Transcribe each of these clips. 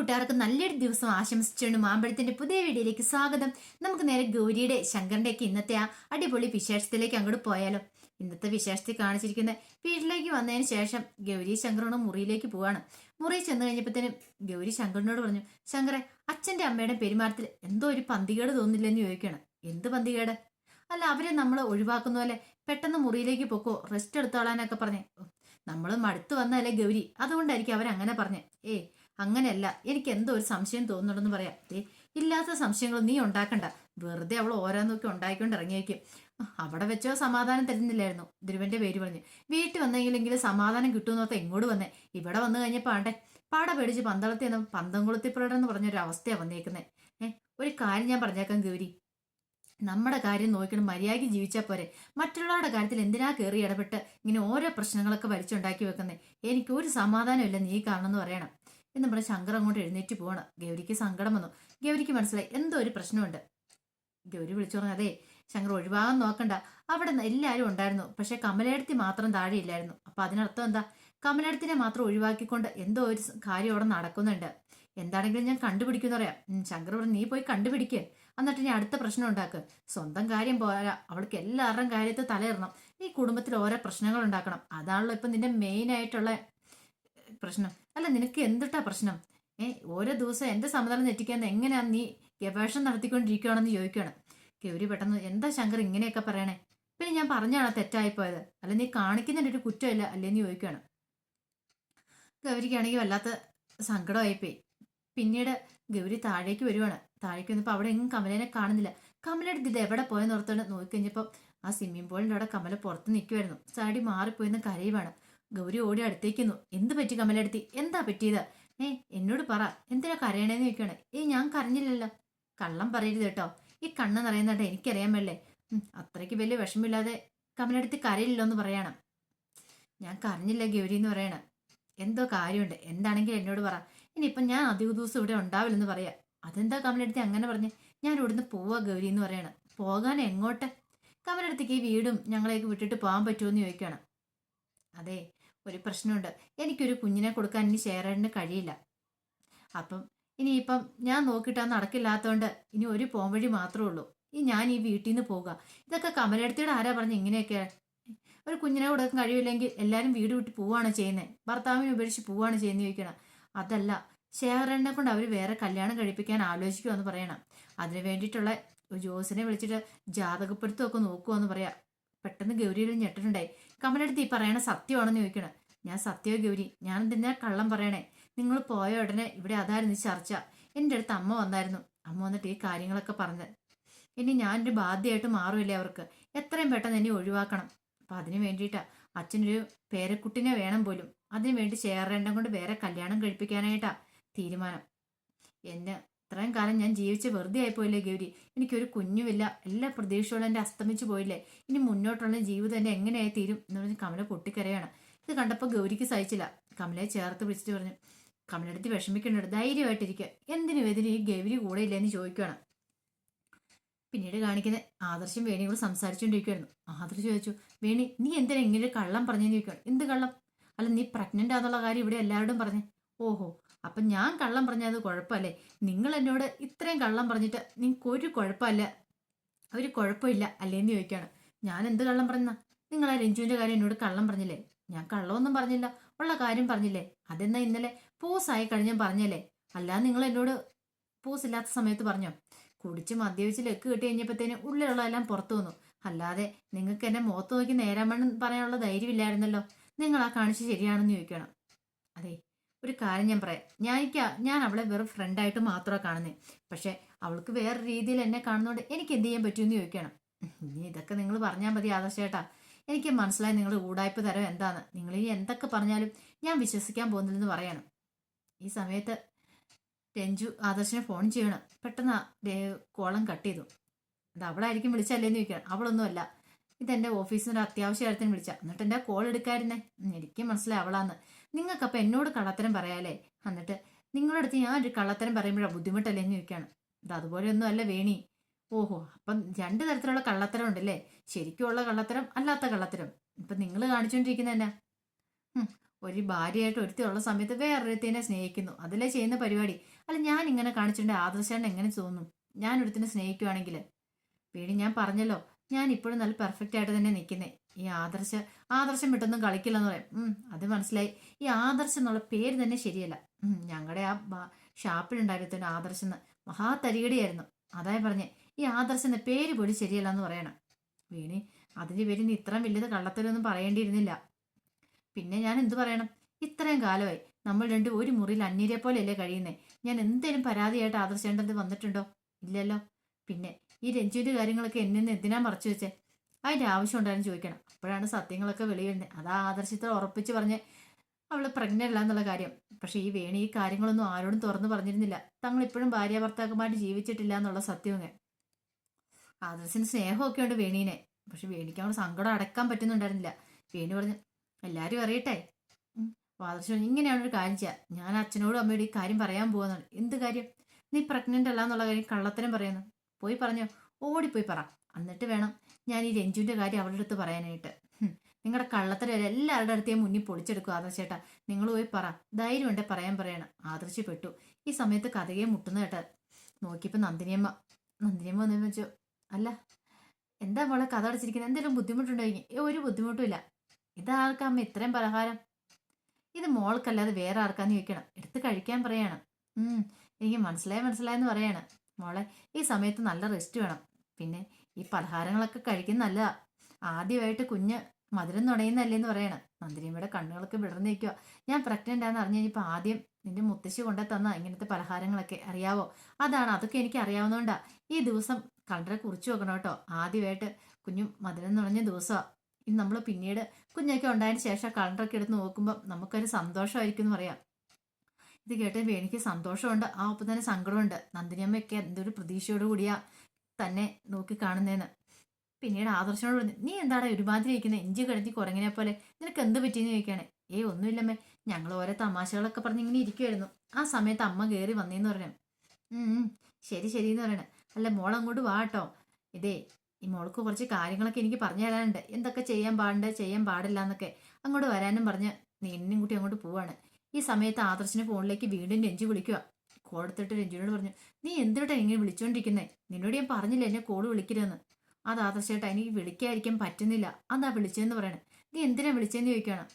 കൂട്ടുകാർക്ക് നല്ലൊരു ദിവസം ആശംസിച്ചുകൊണ്ട് മാമ്പഴത്തിന്റെ പുതിയ വീഡിയോയിലേക്ക് സ്വാഗതം. നമുക്ക് നേരെ ഗൗരിയുടെ ശങ്കറിന്റെ ഒക്കെ ഇന്നത്തെ ആ അടിപൊളി വിശേഷത്തിലേക്ക് അങ്ങോട്ട് പോയാലോ. ഇന്നത്തെ വിശേഷത്തിൽ കാണിച്ചിരിക്കുന്ന വീട്ടിലേക്ക് വന്നതിന് ശേഷം ഗൗരി ശങ്കറിനോട് മുറിയിലേക്ക് പോവാണ്. മുറി ചെന്ന് കഴിഞ്ഞപ്പോഴത്തേനും ഗൗരി ശങ്കറിനോട് പറഞ്ഞു ശങ്കറെ അച്ഛന്റെ അമ്മയുടെ പെരുമാറ്റത്തിൽ എന്തോ ഒരു പന്തികേട് തോന്നില്ലെന്ന് ചോദിക്കണം എന്ത് പന്തികേട്? അല്ല അവരെ നമ്മൾ ഒഴിവാക്കുന്ന പോലെ പെട്ടെന്ന് മുറിയിലേക്ക് പൊക്കോ റെസ്റ്റ് എടുത്തോളാനൊക്കെ പറഞ്ഞേ. നമ്മൾ മടുത്തു വന്നതല്ലേ ഗൗരി? അതുകൊണ്ടായിരിക്കും അവരങ്ങനെ പറഞ്ഞേ. ഏ അങ്ങനെയല്ല. എനിക്ക് എന്തോ ഒരു സംശയം തോന്നുന്നുണ്ടെന്ന് പറയാം. ഇല്ലാത്ത സംശയങ്ങൾ നീ ഉണ്ടാക്കണ്ട. വെറുതെ അവൾ ഓരോന്നൊക്കെ ഉണ്ടാക്കിക്കൊണ്ട് ഇറങ്ങിയേക്കും. അവിടെ വെച്ചോ സമാധാനം തരുന്നില്ലായിരുന്നു. ധ്രുവന്റെ പേര് പറഞ്ഞു. വീട്ടിൽ വന്നെങ്കിലെങ്കിലും സമാധാനം കിട്ടുമെന്നോർത്ത് ഇങ്ങോട്ട് വന്നേ? ഇവിടെ വന്നു കഴിഞ്ഞപ്പോൾ ആണ്ടെ പാട പേടിച്ച് പന്തളത്തി നിന്ന് പന്തം എന്ന് പറഞ്ഞൊരു അവസ്ഥയാണ് വന്നേക്കുന്നത് ഏഹ് ഒരു കാര്യം ഞാൻ പറഞ്ഞേക്കാം ഗൗരി. നമ്മുടെ കാര്യം നോക്കണം മര്യാദയ്ക്ക് ജീവിച്ചാൽ പോരെ. മറ്റുള്ളവരുടെ കാര്യത്തിൽ എന്തിനാ കയറി ഇടപെട്ട് ഇങ്ങനെ ഓരോ പ്രശ്നങ്ങളൊക്കെ വലിച്ചുണ്ടാക്കി വെക്കുന്നത് എനിക്കൊരു സമാധാനമില്ല നീ കാണണമെന്ന് പറയണം. എന്ന് പറഞ്ഞ് ശങ്കർ അങ്ങോട്ട് എഴുന്നേറ്റ് പോവാണ്. ഗൗരിക്ക് സങ്കടം വന്നു. ഗൗരിക്ക് മനസ്സിലായി എന്തോ ഒരു പ്രശ്നമുണ്ട്. ഗൗരി വിളിച്ചു പറഞ്ഞു അതെ ശങ്കർ ഒഴിവാകാൻ നോക്കണ്ട. അവിടെ എല്ലാവരും ഉണ്ടായിരുന്നു. പക്ഷെ കമലേടത്തി മാത്രം താഴെയില്ലായിരുന്നു അപ്പൊ അതിനർത്ഥം എന്താ? കമലേടത്തിനെ മാത്രം ഒഴിവാക്കിക്കൊണ്ട് എന്തോ ഒരു കാര്യം അവിടെ നടക്കുന്നുണ്ട്. എന്താണെങ്കിലും ഞാൻ കണ്ടുപിടിക്കുന്ന പറയാം. ശങ്കർ പറഞ്ഞു നീ പോയി കണ്ടുപിടിക്കുക എന്നിട്ട് ഞാൻ അടുത്ത പ്രശ്നം ഉണ്ടാക്കുക സ്വന്തം കാര്യം പോരാ. അവൾക്ക് എല്ലാവരുടെയും കാര്യത്തിൽ തലയിറണം ഈ കുടുംബത്തിൽ ഓരോ പ്രശ്നങ്ങൾ ഉണ്ടാക്കണം. അതാണല്ലോ ഇപ്പൊ നിന്റെ മെയിൻ ആയിട്ടുള്ള പ്രശ്നം. അല്ല നിനക്ക് എന്തിട്ടാ പ്രശ്നം? ഏ ഓരോ ദിവസം എന്റെ സമതലം തെറ്റിക്കാൻ എങ്ങനെയാ നീ ഗവേഷണം നടത്തിക്കൊണ്ടിരിക്കുകയാണെന്ന് ചോദിക്കുകയാണ് ഗൗരി പെട്ടെന്ന് എന്താ ശങ്കർ ഇങ്ങനെയൊക്കെ പറയണേ? പിന്നെ ഞാൻ പറഞ്ഞാണോ തെറ്റായി പോയത് അല്ല നീ കാണിക്കുന്നതിന്റെ ഒരു കുറ്റമില്ല അല്ലേന്ന് ചോദിക്കുകയാണ് ഗൗരിക്കാണെങ്കിൽ വല്ലാത്ത സങ്കടമായിപ്പോയി. പിന്നീട് ഗൗരി താഴേക്ക് വരുവാണ്. താഴേക്ക് വന്നപ്പോൾ അവിടെ എങ്ങും കമലേനെ കാണുന്നില്ല. കമലയുടെ ഇത് എവിടെ പോയെന്ന് ഓർത്തോണ്ട്? നോക്കിക്കഴിഞ്ഞപ്പോൾ ആ സ്വിമ്മിംഗ് പൂളിന്റെ അവിടെ കമല പുറത്ത് നിൽക്കുമായിരുന്നു ചാടി മാറിപ്പോയിന്ന് കരയുവാണ്. ഗൗരി ഓടി അടുത്തേക്കുന്നു. എന്ത് പറ്റി കമലെടുത്തി? എന്താ പറ്റിയത്? ഏ എന്നോട് പറ. എന്തിനാ കരയണേന്ന് ചോദിക്കുകയാണ് ഏ ഞാൻ കരഞ്ഞില്ലല്ലോ. കള്ളം പറയരുത് കേട്ടോ. ഈ കണ്ണ് നിറയുന്നുണ്ട് എനിക്കറിയാൻ മേലേ അത്രയ്ക്ക് വലിയ വിഷമില്ലാതെ കമലെടുത്ത് കരയില്ലല്ലോ എന്ന് പറയണം. ഞാൻ കരഞ്ഞില്ല ഗൗരി എന്ന് പറയണം. എന്തോ കാര്യമുണ്ട്. എന്താണെങ്കിലും എന്നോട് പറ. ഇനിയിപ്പം ഞാൻ അധിക ദിവസം ഇവിടെ ഉണ്ടാവില്ലെന്ന് പറയാം. അതെന്താ കമലെടുത്ത് അങ്ങനെ പറഞ്ഞ്? ഞാൻ ഇവിടുന്ന് പോവാ ഗൗരി എന്ന് പറയണം. പോകാൻ എങ്ങോട്ട്? കമലെടുത്തേക്ക് ഈ വീടും ഞങ്ങളേക്ക് വിട്ടിട്ട് പോകാൻ പറ്റുമോ എന്ന് ചോദിക്കണം അതെ ഒരു പ്രശ്നമുണ്ട്. എനിക്കൊരു കുഞ്ഞിനെ കൊടുക്കാൻ ഇനി ചേരാനും കഴിയില്ല. അപ്പം ഇനിയിപ്പം ഞാൻ നോക്കിയിട്ട് നടക്കില്ലാത്തതുകൊണ്ട് ഇനി ഒരു പോംവഴി മാത്രമേ ഉള്ളൂ. ഇനി ഞാൻ ഈ വീട്ടിൽ നിന്ന് പോകുക ഇതൊക്കെ കമലെടുത്തിയുടെ ആരാ പറഞ്ഞ് ഇങ്ങനെയൊക്കെ? ഒരു കുഞ്ഞിനെ കൊടുക്കാൻ കഴിയില്ലെങ്കിൽ എല്ലാവരും വീട് വിട്ട് പോവാണ് ചെയ്യുന്നത് ഭർത്താവിനെ ഉപേക്ഷിച്ച് പോവാണ് ചെയ്യുന്നത് ചോദിക്കണം. അതല്ല ശേഖരനെ കൊണ്ട് അവർ വേറെ കല്യാണം കഴിപ്പിക്കാൻ ആലോചിക്കുമെന്ന് പറയണം. അതിന് വേണ്ടിയിട്ടുള്ള ജോസിനെ വിളിച്ചിട്ട് ജാതകപ്പെടുത്തമൊക്കെ നോക്കുമെന്ന് പറയാം. പെട്ടെന്ന് ഗൗരിയിൽ ഞെട്ടിട്ടുണ്ടായി കമലെടുത്ത് ഈ പറയണ സത്യമാണെന്ന് ചോദിക്കണം. ഞാൻ സത്യോ ഗൗരി? ഞാൻ എന്തിനാ കള്ളം പറയണേ? നിങ്ങൾ പോയ ഉടനെ ഇവിടെ അതായിരുന്നു ചർച്ച. എന്റെ അടുത്ത് അമ്മ വന്നായിരുന്നു. അമ്മ വന്നിട്ട് ഈ കാര്യങ്ങളൊക്കെ പറഞ്ഞത് ഇനി ഞാനൊരു ബാധ്യമായിട്ട് മാറുമില്ലേ അവർക്ക്? എത്രയും പെട്ടെന്ന് എന്നെ ഒഴിവാക്കണം. അപ്പം അതിന് വേണ്ടിയിട്ടാ അച്ഛനൊരു പേരക്കുട്ടിനെ വേണം പോലും. അതിനു വേണ്ടി ചേറേണ്ടം കൊണ്ട് വേറെ കല്യാണം കഴിപ്പിക്കാനായിട്ടാ തീരുമാനം. എന്നെ ഇത്രയും കാലം ഞാൻ ജീവിച്ച് വെറുതെ ആയിപ്പോയില്ലേ ഗൗരി? എനിക്കൊരു കുഞ്ഞുമില്ല. എല്ലാ പ്രതീക്ഷകളും എന്റെ അസ്തമിച്ചു പോയില്ലേ? ഇനി മുന്നോട്ടുള്ള ജീവിതം എന്റെ എങ്ങനെയായി തീരും എന്ന് പറഞ്ഞ് കമല പൊട്ടിക്കരയാണ്. ഇത് കണ്ടപ്പോൾ ഗൗരിക്ക് സഹിച്ചില്ല. കമലയെ ചേർത്ത് പിടിച്ചിട്ട് പറഞ്ഞു കമലെടുത്ത് വിഷമിക്കുന്നുണ്ട് ധൈര്യമായിട്ടിരിക്കുക എന്തിനു ഇതിന് ഈ ഗൗരി കൂടെ ഇല്ലെന്ന് ചോദിക്കുകയാണ് പിന്നീട് കാണിക്കുന്ന ആദർശം വേണിയോട് കൂടെ സംസാരിച്ചുകൊണ്ടിരിക്കുകയായിരുന്നു ആദർശ് ചോദിച്ചു വേണി നീ എന്തിനാ ഇങ്ങനെ കള്ളം പറഞ്ഞു ചോദിക്കുകയാണ് എന്ത് കള്ളം? അല്ല നീ പ്രഗ്നന്റ് ആണെന്നുള്ള കാര്യം ഇവിടെ എല്ലാവരോടും പറഞ്ഞു. ഓഹോ അപ്പം ഞാൻ കള്ളം പറഞ്ഞത് കുഴപ്പമല്ലേ നിങ്ങൾ എന്നോട് ഇത്രയും കള്ളം പറഞ്ഞിട്ട് നിങ്ങൾക്ക് ഒരു കുഴപ്പമല്ല. ഒരു കുഴപ്പമില്ല അല്ലേന്ന് ചോദിക്കുകയാണ് ഞാൻ എന്ത് കള്ളം പറഞ്ഞ നിങ്ങൾ ആ രഞ്ജുവിന്റെ കാര്യം എന്നോട് കള്ളം പറഞ്ഞില്ലേ? ഞാൻ കള്ളമൊന്നും പറഞ്ഞില്ല. ഉള്ള കാര്യം പറഞ്ഞില്ലേ? അതെന്നാ ഇന്നലെ പൂസായി കഴിഞ്ഞാൽ പറഞ്ഞല്ലേ? അല്ലാതെ നിങ്ങൾ എന്നോട് പൂസ് ഇല്ലാത്ത സമയത്ത് പറഞ്ഞോ? കുടിച്ച് മദ്യപിച്ച് ലെക്ക് കിട്ടി കഴിഞ്ഞപ്പോഴത്തേന് ഉള്ളിലുള്ളതെല്ലാം പുറത്തു വന്നു. അല്ലാതെ നിങ്ങൾക്ക് എന്നെ മുഖത്ത് നോക്കി നേരാമണ്ണം പറയാനുള്ള ധൈര്യമില്ലായിരുന്നല്ലോ. നിങ്ങൾ ആ കാണിച്ച് ശരിയാണെന്ന് ചോദിക്കണം. അതെ ഒരു കാര്യം ഞാൻ പറയാം. ഞാൻ എനിക്ക് ഞാൻ അവളെ വെറും ഫ്രണ്ടായിട്ട് മാത്രമാണ് കാണുന്നത് പക്ഷെ അവൾക്ക് വേറെ രീതിയിൽ എന്നെ കാണുന്നതുകൊണ്ട് എനിക്ക് എന്ത് ചെയ്യാൻ പറ്റുമെന്ന് ചോദിക്കണം. ഇനി ഇതൊക്കെ നിങ്ങൾ പറഞ്ഞാൽ മതി ആദർശേട്ടാ. എനിക്ക് മനസ്സിലായി നിങ്ങൾ ഊടായ്പ തരം എന്താന്ന്. നിങ്ങൾ ഈ എന്തൊക്കെ പറഞ്ഞാലും ഞാൻ വിശ്വസിക്കാൻ പോകുന്നില്ലെന്ന് പറയണം. ഈ സമയത്ത് രഞ്ജു ആദർശിനെ ഫോൺ ചെയ്യണം. പെട്ടെന്ന് കോളം കട്ട് ചെയ്തു. അത് അവളായിരിക്കും വിളിച്ചല്ലേന്ന് ചോദിക്കണം. അവളൊന്നുമല്ല. എന്റെ ഒരു അത്യാവശ്യ കാര്യത്തിന് വിളിച്ച. എന്നിട്ട് എന്റെ കോൾ എടുക്കായിരുന്നേ എനിക്ക് മനസ്സിലായി അവളാന്ന്. നിങ്ങൾക്കപ്പം എന്നോട് കള്ളത്തരം പറയാലേ എന്നിട്ട് നിങ്ങളുടെ അടുത്ത് ഞാൻ ഒരു കള്ളത്തരം പറയുമ്പോഴാണ് ബുദ്ധിമുട്ടല്ലേ എന്ന് ചോദിക്കുകയാണ് ഇത് അതുപോലെയൊന്നും അല്ല വേണി. ഓഹോ അപ്പം രണ്ട് തരത്തിലുള്ള കള്ളത്തരം ഉണ്ടല്ലേ? ശരിക്കുമുള്ള കള്ളത്തരം അല്ലാത്ത കള്ളത്തരം. ഇപ്പം നിങ്ങൾ കാണിച്ചുകൊണ്ടിരിക്കുന്ന എന്നാ? ഒരു ഭാര്യയായിട്ട് ഒരുത്തി ഉള്ള സമയത്ത് വേറൊരുത്തിനെ സ്നേഹിക്കുന്നു. അതിലേ ചെയ്യുന്ന പരിപാടി. അല്ല ഞാൻ ഇങ്ങനെ കാണിച്ചിട്ടുണ്ട് ആദർശാണ് എങ്ങനെ തോന്നും? ഞാൻ ഒരുത്തിനെ സ്നേഹിക്കുവാണെങ്കിൽ വേണി ഞാൻ പറഞ്ഞല്ലോ. ഞാൻ ഇപ്പോഴും നല്ല പെർഫെക്റ്റ് ആയിട്ട് തന്നെ നിൽക്കുന്നേ ഈ ആദർശ ആദർശം വിട്ടൊന്നും കളിക്കില്ലെന്ന് പറയും. അത് മനസ്സിലായി. ഈ ആദർശം എന്നുള്ള പേര് തന്നെ ശരിയല്ല. ഞങ്ങളുടെ ആ ഷാപ്പിലുണ്ടായിരുന്ന ആദർശം എന്ന് മഹാ തരികടിയായിരുന്നു അതായി പറഞ്ഞേ. ഈ ആദർശം എന്ന പേര് പോലും ശരിയല്ല എന്ന് പറയണം. വീണി അതിന്റെ പേരിൽ ഇന്ന് ഇത്രയും വലിയത് കള്ളത്തരൊന്നും പറയേണ്ടിയിരുന്നില്ല. പിന്നെ ഞാൻ എന്തു പറയണം? ഇത്രയും കാലമായി നമ്മൾ രണ്ടും ഒരു മുറിയിൽ അന്യരെ പോലെയല്ലേ കഴിയുന്നേ? ഞാൻ എന്തേലും പരാതിയായിട്ട് ആദർശേണ്ടത് വന്നിട്ടുണ്ടോ? ഇല്ലല്ലോ. പിന്നെ ഈ രഞ്ജുവിന്റെ കാര്യങ്ങളൊക്കെ എന്നെ എന്തിനാ മറച്ചു വെച്ചേ? അതിന്റെ ആവശ്യം ഉണ്ടായിരുന്നു ചോദിക്കണം. അപ്പോഴാണ് സത്യങ്ങളൊക്കെ വെളിയിടുന്നത് അത് ആദർശത്തെ ഉറപ്പിച്ച് പറഞ്ഞ് അവൾ പ്രഗ്നന്റ് അല്ല എന്നുള്ള കാര്യം. പക്ഷെ ഈ വേണി ഈ കാര്യങ്ങളൊന്നും ആരോടും തുറന്നു പറഞ്ഞിരുന്നില്ല. തങ്ങൾ ഇപ്പോഴും ഭാര്യ ഭർത്താക്കന്മാർ ജീവിച്ചിട്ടില്ല എന്നുള്ള സത്യവും ആദർശിന് സ്നേഹമൊക്കെ ഉണ്ട് വേണീനെ. പക്ഷെ വേണിക്ക് അവൾ സങ്കടം അടക്കാൻ പറ്റുന്നുണ്ടായിരുന്നില്ല. വേണി പറഞ്ഞു എല്ലാവരും അറിയട്ടെ. ആദർശ് ഇങ്ങനെയാണ് ഒരു കാര്യം ചെയ്യുക ഞാൻ അച്ഛനോടും അമ്മയോടും ഈ കാര്യം പറയാൻ പോകുന്നുണ്ട് എന്ത് കാര്യം? നീ പ്രഗ്നന്റ് അല്ല എന്നുള്ള കാര്യം കള്ളത്തരം പറയുന്നു. പോയി പറഞ്ഞു ഓടിപ്പോയി പറ. എന്നിട്ട് വേണം ഞാൻ ഈ രഞ്ജുവിന്റെ കാര്യം അവളുടെ അടുത്ത് പറയാനായിട്ട്. നിങ്ങളുടെ കള്ളത്തരം എല്ലാവരുടെ അടുത്തേയും മുന്നിൽ പൊളിച്ചെടുക്കും ആദർശേട്ടാ നിങ്ങൾ പോയി പറ. ധൈര്യം പറയാൻ പറയണം. ആദർശി പെട്ടു. ഈ സമയത്ത് കഥയെ മുട്ടുന്ന കേട്ട നോക്കിയപ്പോ നന്ദിനിയമ്മ നന്ദിനിയമ്മ എന്ന് വെച്ചു. അല്ല എന്താ മോളെ കഥ അടച്ചിരിക്കുന്നത് എന്തെങ്കിലും ബുദ്ധിമുട്ടുണ്ടോ ഇനി? ഏ ഒരു ബുദ്ധിമുട്ടും ഇല്ല. ഇതാർക്കാ അമ്മ ഇത്രയും പലഹാരം. ഇത് മോൾക്കല്ലാതെ വേറെ ആർക്കാന്ന് ചോദിക്കണം. എടുത്ത് കഴിക്കാൻ പറയാണ്. എനിക്ക് മനസ്സിലായ മനസ്സിലായെന്ന് പറയാണ്. മോളെ ഈ സമയത്ത് നല്ല റെസ്റ്റ് വേണം. പിന്നെ ഈ പലഹാരങ്ങളൊക്കെ കഴിക്കുന്ന നല്ല ആദ്യമായിട്ട് കുഞ്ഞ് മധുരം നുണയുന്നല്ലേന്ന് പറയണം. നന്ദിനിയമ്മയുടെ കണ്ണുകളൊക്കെ വിടർന്ന് നിൽക്കുക ഞാൻ പ്രഗ്നന്റ് ആണെന്ന് അറിഞ്ഞു കഴിഞ്ഞപ്പോൾ ആദ്യം നിന്റെ മുത്തശ്ശി കൊണ്ടു തന്ന ഇങ്ങനത്തെ പലഹാരങ്ങളൊക്കെ അറിയാവോ? അതാണ് അതൊക്കെ എനിക്ക് അറിയാവുന്നതുകൊണ്ടാ. ഈ ദിവസം കണ്ടറെ കുറിച്ച് വെക്കണം കേട്ടോ. ആദ്യമായിട്ട് കുഞ്ഞു മധുരം നുണഞ്ഞ ദിവസമാണ് ഇത് നമ്മൾ പിന്നീട് കുഞ്ഞൊക്കെ ഉണ്ടായതിന് ശേഷം കണ്ടറൊക്കെ എടുത്ത് നോക്കുമ്പോൾ നമുക്കൊരു സന്തോഷമായിരിക്കും എന്ന് പറയാം. ഇത് കേട്ട് വേണിക്ക് സന്തോഷമുണ്ട്. ആ ഒപ്പം തന്നെ സങ്കടമുണ്ട് നന്ദിനിയമ്മയൊക്കെ എന്തൊരു പ്രതീക്ഷയോട് കൂടിയാ തന്നെ നോക്കി കാണുന്നതെന്ന് പിന്നീട് ആദർശനോട് പറഞ്ഞു നീ എന്താടാ ഒരുമാതിരി ഇരിക്കുന്നത് ഇഞ്ചി കിടഞ്ഞ് കുരങ്ങിനെ പോലെ. നിനക്ക് എന്ത് പറ്റിയെന്ന് ചോദിക്കുകയാണ് ഏ ഒന്നുമില്ലമ്മേ. ഞങ്ങൾ ഓരോ തമാശകളൊക്കെ പറഞ്ഞ് ഇങ്ങനെ ഇരിക്കുമായിരുന്നു ആ സമയത്ത് അമ്മ കയറി വന്നേന്ന് പറഞ്ഞു. ശരി ശരി എന്ന് പറയണേ. അല്ല മോൾ അങ്ങോട്ട് വാ കേട്ടോ ഇതേ ഈ മോൾക്ക് കുറച്ച് കാര്യങ്ങളൊക്കെ എനിക്ക് പറഞ്ഞു തരാനുണ്ട്. എന്തൊക്കെ ചെയ്യാൻ പാടുണ്ട് ചെയ്യാൻ പാടില്ല എന്നൊക്കെ അങ്ങോട്ട് വരാനും പറഞ്ഞ് നീ എന്നും കൂട്ടി അങ്ങോട്ട് പോവാണ്. ഈ സമയത്ത് ആദർശിന്റെ ഫോണിലേക്ക് വീണ്ടും രഞ്ജു വിളിക്കുക. കോളെടുത്തിട്ട് രഞ്ജുവിനോട് പറഞ്ഞു നീ എന്തിനാ ഇങ്ങനെ വിളിച്ചോണ്ടിരിക്കുന്നേ? നിന്നോട് ഞാൻ പറഞ്ഞില്ല എന്നെ കോൾ വിളിക്കരുതെന്ന്. അത് ആദർശേട്ടാ എനിക്ക് വിളിക്കാതിരിക്കാൻ പറ്റുന്നില്ല. അതാ വിളിച്ചതെന്ന് പറയണേ. നീ എന്തിനാ വിളിച്ചതെന്ന് ചോദിക്കണം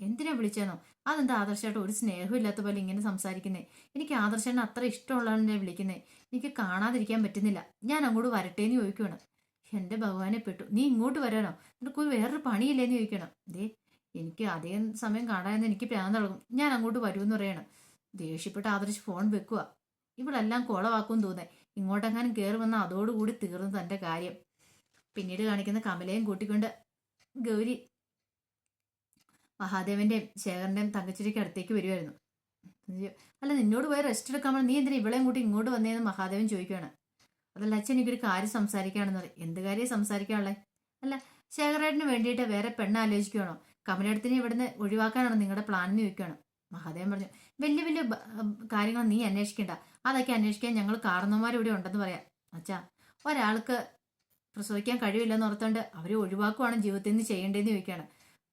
എന്തിനാ വിളിച്ചതെന്നോ? അതെന്താ ആദർശേട്ട ഒരു സ്നേഹം ഇല്ലാത്ത പോലെ ഇങ്ങനെ സംസാരിക്കുന്നേ? എനിക്ക് ആദർശേട്ടനെ അത്ര ഇഷ്ടമുള്ളതാണ് ഞാൻ വിളിക്കുന്നേ. എനിക്ക് കാണാതിരിക്കാൻ പറ്റുന്നില്ല. ഞാൻ അങ്ങോട്ട് വരട്ടെ എന്ന് ചോദിക്കണം എന്റെ ഭഗവാനെ പെട്ടു. നീ ഇങ്ങോട്ട് വരാനോ? നിനക്ക് വേറൊരു പണിയില്ലേന്ന് ചോദിക്കണം ദേ എനിക്ക് അധികം സമയം കാണാമെന്ന് എനിക്ക് പ്രാന്ത് തുടങ്ങും ഞാൻ അങ്ങോട്ട് വരുമെന്ന് പറയണം. ദേഷ്യപ്പെട്ട് ആദർശ് ഫോൺ വെക്കുക ഇവളെല്ലാം കുളവാക്കും തോന്നേ. ഇങ്ങോട്ടെങ്ങാനും കയറി വന്ന അതോടുകൂടി തീർന്നു തന്റെ കാര്യം. പിന്നീട് കാണിക്കുന്ന കമലയും കൂട്ടിക്കൊണ്ട് ഗൗരി മഹാദേവന്റെയും ശേഖരന്റെയും തങ്കച്ചിരിക്ക് അടുത്തേക്ക് വരുമായിരുന്നു അല്ല നിന്നോട് പോയി റെസ്റ്റ് എടുക്കാൻ നീ എന്തിനാ ഇവളെയും കൂട്ടി ഇങ്ങോട്ട് വന്നേന്ന് മഹാദേവൻ ചോദിക്കുകയാണ് അതല്ല അച്ഛൻ എനിക്കൊരു കാര്യം സംസാരിക്കുകയാണെന്ന് പറയും. എന്ത് കാര്യം സംസാരിക്കാനുള്ളത് അല്ല ശേഖരേട്ടന് വേണ്ടിയിട്ട് വേറെ പെണ്ണ് ആലോചിക്കുകയാണോ കമലടത്തിനെ ഇവിടുന്ന് ഒഴിവാക്കാനാണ് നിങ്ങളുടെ പ്ലാൻ എന്ന് ചോദിക്കുകയാണ്. മഹാദേവൻ പറഞ്ഞു വലിയ വലിയ കാര്യങ്ങൾ നീ അന്വേഷിക്കണ്ട. അതൊക്കെ അന്വേഷിക്കാൻ ഞങ്ങൾ കാരണന്മാർ ഇവിടെ ഉണ്ടെന്ന് പറയാം. അച്ഛാ ഒരാൾക്ക് പ്രസവിക്കാൻ കഴിവില്ലെന്ന് ഓർത്തോണ്ട് അവരെ ഒഴിവാക്കുവാണ് ജീവിതത്തിൽ നിന്ന് ചെയ്യേണ്ടതെന്ന് ചോദിക്കുകയാണ്.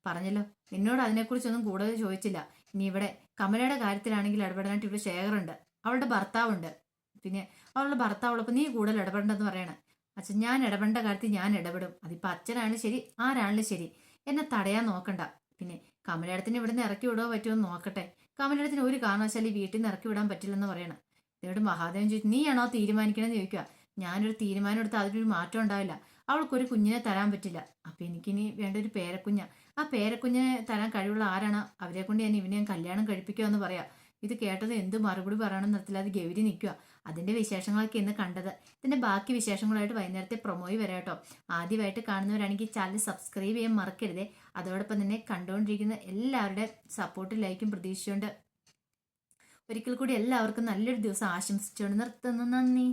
പറഞ്ഞല്ലോ നിന്നോട് അതിനെക്കുറിച്ചൊന്നും കൂടുതൽ ചോദിച്ചില്ല. ഇനി ഇവിടെ കമലയുടെ കാര്യത്തിലാണെങ്കിൽ ഇടപെടാനായിട്ട് ഇവിടെ ശേഖറുണ്ട്. അവളുടെ ഭർത്താവുണ്ട്. പിന്നെ അവളുടെ ഭർത്താവുള്ളപ്പോൾ നീ കൂടുതൽ ഇടപെടേണ്ടെന്ന് പറയണേ. അച്ഛൻ ഞാൻ ഇടപെടേണ്ട കാര്യത്തിൽ ഞാൻ ഇടപെടും. അതിപ്പോൾ അച്ഛനാണെങ്കിലും ശരി ആരാണെങ്കിലും ശരി. എന്നെ തടയാൻ നോക്കണ്ട. പിന്നെ കമലയിടത്തിന് ഇവിടുന്ന് ഇറക്കി വിടുവോ പറ്റുമോ നോക്കട്ടെ. കമലയിടത്തിന് ഒരു കാരണവശാലും വീട്ടിൽ നിന്ന് ഇറക്കി വിടാൻ പറ്റില്ലെന്ന് പറയണം. ഇതോട് മഹാദേവൻ ചോദിച്ചു നീയാണോ തീരുമാനിക്കണമെന്ന് ചോദിക്കുക ഞാനൊരു തീരുമാനം എടുത്ത് അതിനൊരു മാറ്റം ഉണ്ടാവില്ല. അവൾക്കൊരു കുഞ്ഞിനെ തരാൻ പറ്റില്ല. അപ്പൊ എനിക്കിനി വേണ്ട ഒരു പേരക്കുഞ്ഞ. ആ പേരക്കുഞ്ഞിനെ തരാൻ കഴിവുള്ള ആരാണ്? അവരെ കൊണ്ട് ഞാൻ ഇവനെ ഞാൻ കല്യാണം കഴിപ്പിക്കുക എന്ന് പറയാം. ഇത് കേട്ടത് എന്ത് മറുപടി പറയണം നിർത്തില്ലാതെ ഗൗരി നിൽക്കുക അതിന്റെ വിശേഷങ്ങളൊക്കെ ഇന്ന് കണ്ടത്. ഇതിന്റെ ബാക്കി വിശേഷങ്ങളായിട്ട് വൈകുന്നേരത്തെ പ്രൊമോയി വരാം കേട്ടോ. ആദ്യമായിട്ട് കാണുന്നവരാണെങ്കിൽ ചാനൽ സബ്സ്ക്രൈബ് ചെയ്യാൻ മറക്കരുതേ. അതോടൊപ്പം തന്നെ കണ്ടുകൊണ്ടിരിക്കുന്ന എല്ലാവരുടെ സപ്പോർട്ടും ലൈക്കും പ്രതീക്ഷിച്ചുകൊണ്ട് ഒരിക്കൽ കൂടി എല്ലാവർക്കും നല്ലൊരു ദിവസം ആശംസിച്ചുകൊണ്ട് നിർത്തുന്നു. നന്ദി.